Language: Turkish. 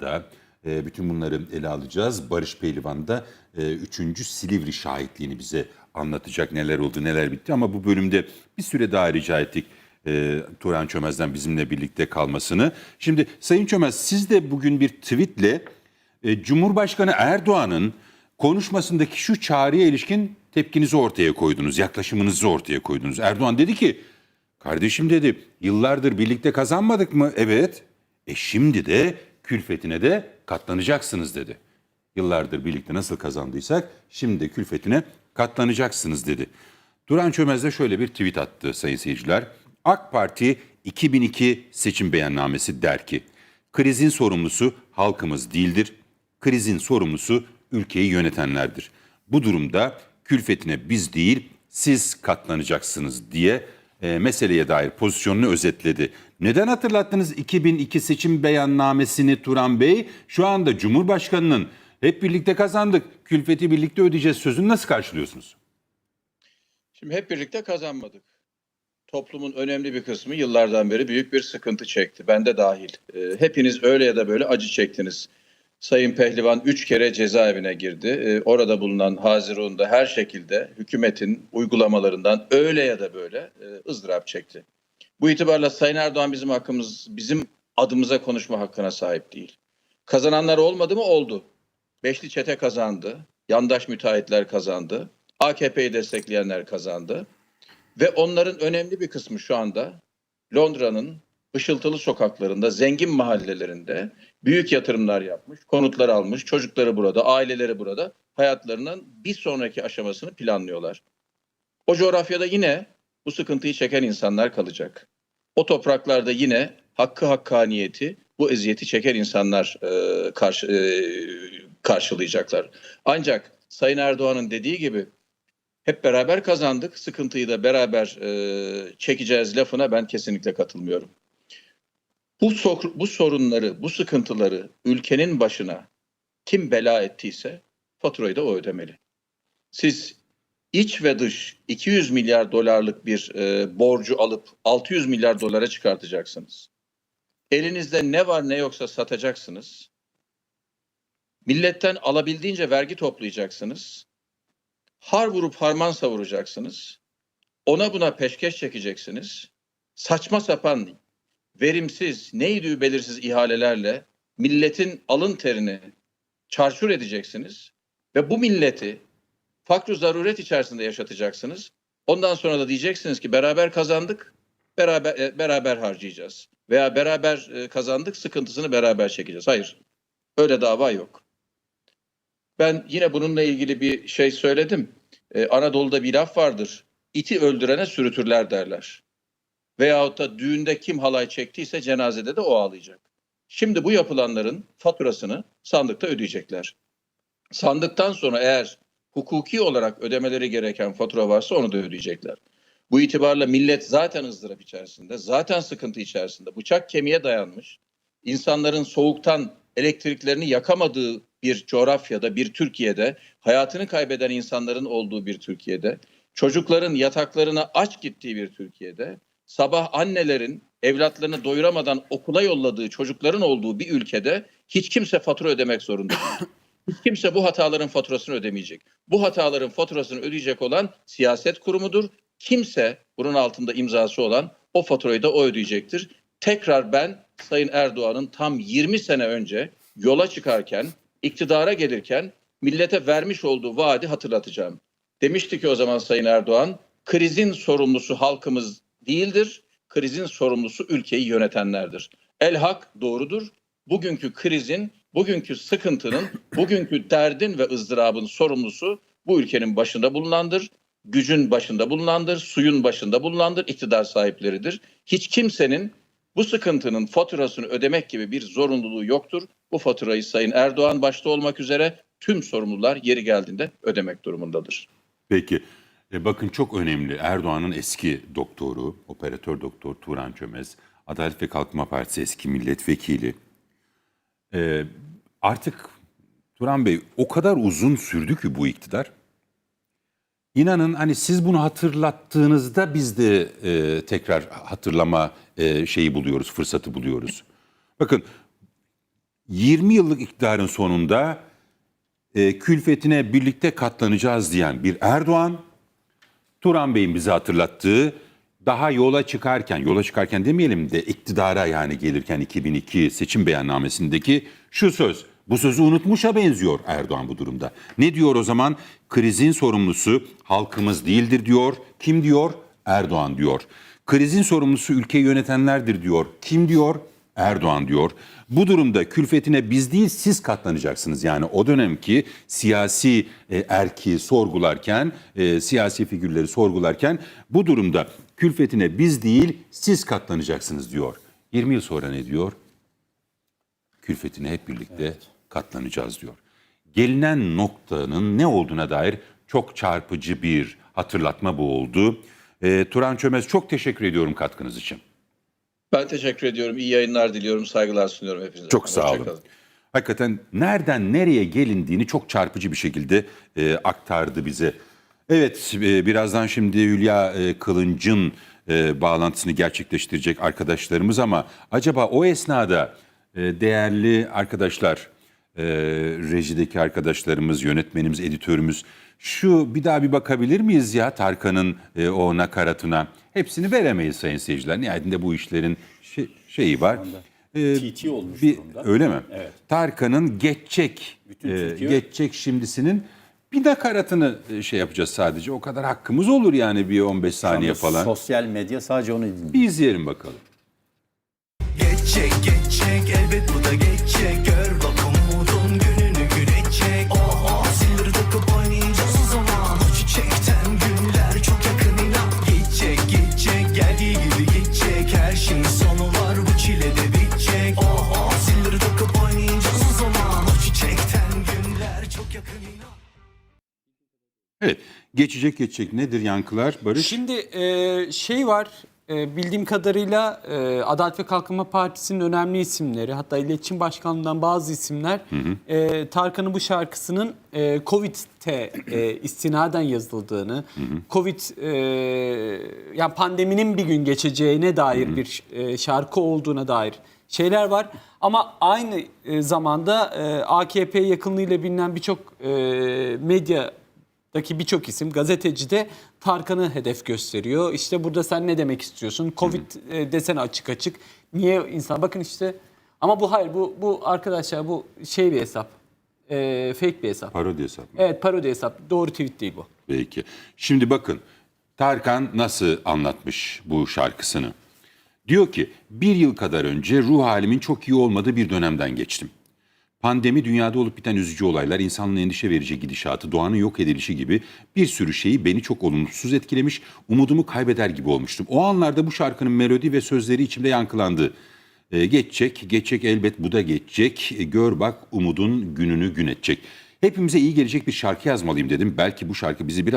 da e, bütün bunları ele alacağız. Barış Pehlivan da e, 3. Silivri şahitliğini bize anlatacak neler oldu neler bitti ama bu bölümde bir süre daha rica ettik e, Turan Çömez'den bizimle birlikte kalmasını. Şimdi Sayın Çömez siz de bugün bir tweetle e, Cumhurbaşkanı Erdoğan'ın konuşmasındaki şu çağrıya ilişkin tepkinizi ortaya koydunuz, yaklaşımınızı ortaya koydunuz. Erdoğan dedi ki, kardeşim dedi yıllardır birlikte kazanmadık mı? Evet. E şimdi de külfetine de katlanacaksınız dedi. Yıllardır birlikte nasıl kazandıysak şimdi de külfetine katlanacaksınız dedi. Duran Çömez de şöyle bir tweet attı sayın seyirciler. AK Parti 2002 seçim beyannamesi der ki, krizin sorumlusu halkımız değildir, krizin sorumlusu ülkeyi yönetenlerdir. Bu durumda külfetine biz değil siz katlanacaksınız diye e, meseleye dair pozisyonunu özetledi. Neden hatırlattınız 2002 seçim beyannamesini Turan Bey? Şu anda Cumhurbaşkanı'nın hep birlikte kazandık, külfeti birlikte ödeyeceğiz sözünü nasıl karşılıyorsunuz? Şimdi hep birlikte kazanmadık. Toplumun önemli bir kısmı yıllardan beri büyük bir sıkıntı çekti. Ben de dahil. Ee, hepiniz öyle ya da böyle acı çektiniz. Sayın Pehlivan üç kere cezaevine girdi. Ee, orada bulunan Hazirun da her şekilde hükümetin uygulamalarından öyle ya da böyle e, ızdırap çekti. Bu itibarla Sayın Erdoğan bizim hakkımız, bizim adımıza konuşma hakkına sahip değil. Kazananlar olmadı mı? Oldu. Beşli çete kazandı. Yandaş müteahhitler kazandı. AKP'yi destekleyenler kazandı. Ve onların önemli bir kısmı şu anda Londra'nın ışıltılı sokaklarında, zengin mahallelerinde büyük yatırımlar yapmış, konutlar almış, çocukları burada, aileleri burada, hayatlarının bir sonraki aşamasını planlıyorlar. O coğrafyada yine bu sıkıntıyı çeken insanlar kalacak. O topraklarda yine hakkı hakkaniyeti, bu eziyeti çeken insanlar e, karşı, e, karşılayacaklar. Ancak Sayın Erdoğan'ın dediği gibi hep beraber kazandık, sıkıntıyı da beraber e, çekeceğiz lafına ben kesinlikle katılmıyorum. Bu, bu sorunları, bu sıkıntıları ülkenin başına kim bela ettiyse faturayı da o ödemeli. Siz iç ve dış 200 milyar dolarlık bir e, borcu alıp 600 milyar dolara çıkartacaksınız. Elinizde ne var ne yoksa satacaksınız. Milletten alabildiğince vergi toplayacaksınız. Har vurup harman savuracaksınız. Ona buna peşkeş çekeceksiniz. Saçma sapan, verimsiz, neydi belirsiz ihalelerle milletin alın terini çarçur edeceksiniz. Ve bu milleti fakr zaruret içerisinde yaşatacaksınız. Ondan sonra da diyeceksiniz ki beraber kazandık, beraber e, beraber harcayacağız. Veya beraber e, kazandık, sıkıntısını beraber çekeceğiz. Hayır, öyle dava yok. Ben yine bununla ilgili bir şey söyledim. Ee, Anadolu'da bir laf vardır. İti öldürene sürütürler derler. Veyahut da düğünde kim halay çektiyse cenazede de o ağlayacak. Şimdi bu yapılanların faturasını sandıkta ödeyecekler. Sandıktan sonra eğer hukuki olarak ödemeleri gereken fatura varsa onu da ödeyecekler. Bu itibarla millet zaten ızdırap içerisinde, zaten sıkıntı içerisinde, bıçak kemiğe dayanmış. İnsanların soğuktan elektriklerini yakamadığı bir coğrafyada, bir Türkiye'de, hayatını kaybeden insanların olduğu bir Türkiye'de, çocukların yataklarına aç gittiği bir Türkiye'de, sabah annelerin evlatlarını doyuramadan okula yolladığı çocukların olduğu bir ülkede hiç kimse fatura ödemek zorunda değil. Hiç kimse bu hataların faturasını ödemeyecek. Bu hataların faturasını ödeyecek olan siyaset kurumudur. Kimse bunun altında imzası olan o faturayı da o ödeyecektir. Tekrar ben Sayın Erdoğan'ın tam 20 sene önce yola çıkarken, iktidara gelirken millete vermiş olduğu vaadi hatırlatacağım. Demişti ki o zaman Sayın Erdoğan, krizin sorumlusu halkımız değildir, krizin sorumlusu ülkeyi yönetenlerdir. El hak doğrudur. Bugünkü krizin, bugünkü sıkıntının, bugünkü derdin ve ızdırabın sorumlusu bu ülkenin başında bulunandır. Gücün başında bulunandır, suyun başında bulunandır, iktidar sahipleridir. Hiç kimsenin bu sıkıntının faturasını ödemek gibi bir zorunluluğu yoktur. Bu faturayı Sayın Erdoğan başta olmak üzere tüm sorumlular yeri geldiğinde ödemek durumundadır. Peki. E, bakın çok önemli. Erdoğan'ın eski doktoru, operatör doktor Turan Çömez, Adalet ve Kalkınma Partisi eski milletvekili. E, artık Turan Bey o kadar uzun sürdü ki bu iktidar. İnanın hani siz bunu hatırlattığınızda biz de e, tekrar hatırlama e, şeyi buluyoruz, fırsatı buluyoruz. Bakın 20 yıllık iktidarın sonunda e, külfetine birlikte katlanacağız diyen bir Erdoğan, Turan Bey'in bize hatırlattığı daha yola çıkarken, yola çıkarken demeyelim de iktidara yani gelirken 2002 seçim beyannamesindeki şu söz. Bu sözü unutmuşa benziyor Erdoğan bu durumda. Ne diyor o zaman? Krizin sorumlusu halkımız değildir diyor. Kim diyor? Erdoğan diyor. Krizin sorumlusu ülkeyi yönetenlerdir diyor. Kim diyor? Erdoğan diyor. Bu durumda külfetine biz değil siz katlanacaksınız. Yani o dönemki siyasi e, erki sorgularken, e, siyasi figürleri sorgularken bu durumda külfetine biz değil siz katlanacaksınız diyor. 20 yıl sonra ne diyor? Külfetine hep birlikte katlanacağız diyor. Gelinen noktanın ne olduğuna dair çok çarpıcı bir hatırlatma bu oldu. E, Turan Çömez çok teşekkür ediyorum katkınız için. Ben teşekkür ediyorum. İyi yayınlar diliyorum. Saygılar sunuyorum hepinize. Çok sağ olun. Hoşçakalın. Hakikaten nereden nereye gelindiğini çok çarpıcı bir şekilde e, aktardı bize. Evet, e, birazdan şimdi Hülya e, Kılınç'ın e, bağlantısını gerçekleştirecek arkadaşlarımız ama acaba o esnada e, değerli arkadaşlar, e, rejideki arkadaşlarımız, yönetmenimiz, editörümüz şu bir daha bir bakabilir miyiz ya Tarkan'ın e, o nakaratına? Hepsini veremeyiz sayın seyirciler. Nihayetinde bu işlerin şey- şeyi var. E, TT olmuş bir, durumda. öyle mi? Evet. Tarkan'ın geçecek, Bütün e, Türkiye- geçecek şimdisinin bir nakaratını e, şey yapacağız sadece. O kadar hakkımız olur yani bir 15 saniye falan. Sosyal medya sadece onu dinliyor. Bir izleyelim bakalım. Geçecek geçecek elbet bu da geçecek Gör Evet. Geçecek geçecek nedir yankılar Barış? Şimdi e, şey var e, bildiğim kadarıyla e, Adalet ve Kalkınma Partisi'nin önemli isimleri hatta iletişim başkanlığından bazı isimler e, Tarkan'ın bu şarkısının e, Covid'te e, istinaden yazıldığını, Covid e, yani pandeminin bir gün geçeceğine dair bir e, şarkı olduğuna dair şeyler var. Ama aynı e, zamanda e, AKP yakınlığıyla bilinen birçok e, medya daki birçok isim gazeteci de Tarkan'ı hedef gösteriyor. İşte burada sen ne demek istiyorsun? Covid e, desene açık açık. Niye insan bakın işte ama bu hayır bu bu arkadaşlar bu şey bir hesap. E, fake bir hesap. Parodi hesap mı? Evet parodi hesap. Doğru tweet değil bu. Peki. Şimdi bakın Tarkan nasıl anlatmış bu şarkısını. Diyor ki bir yıl kadar önce ruh halimin çok iyi olmadığı bir dönemden geçtim. Pandemi, dünyada olup biten üzücü olaylar, insanlığın endişe verici gidişatı, doğanın yok edilişi gibi bir sürü şeyi beni çok olumsuz etkilemiş, umudumu kaybeder gibi olmuştum. O anlarda bu şarkının melodi ve sözleri içimde yankılandı. Ee, geçecek, geçecek elbet bu da geçecek. E, gör bak umudun gününü gün edecek. Hepimize iyi gelecek bir şarkı yazmalıyım dedim. Belki bu şarkı bizi biraz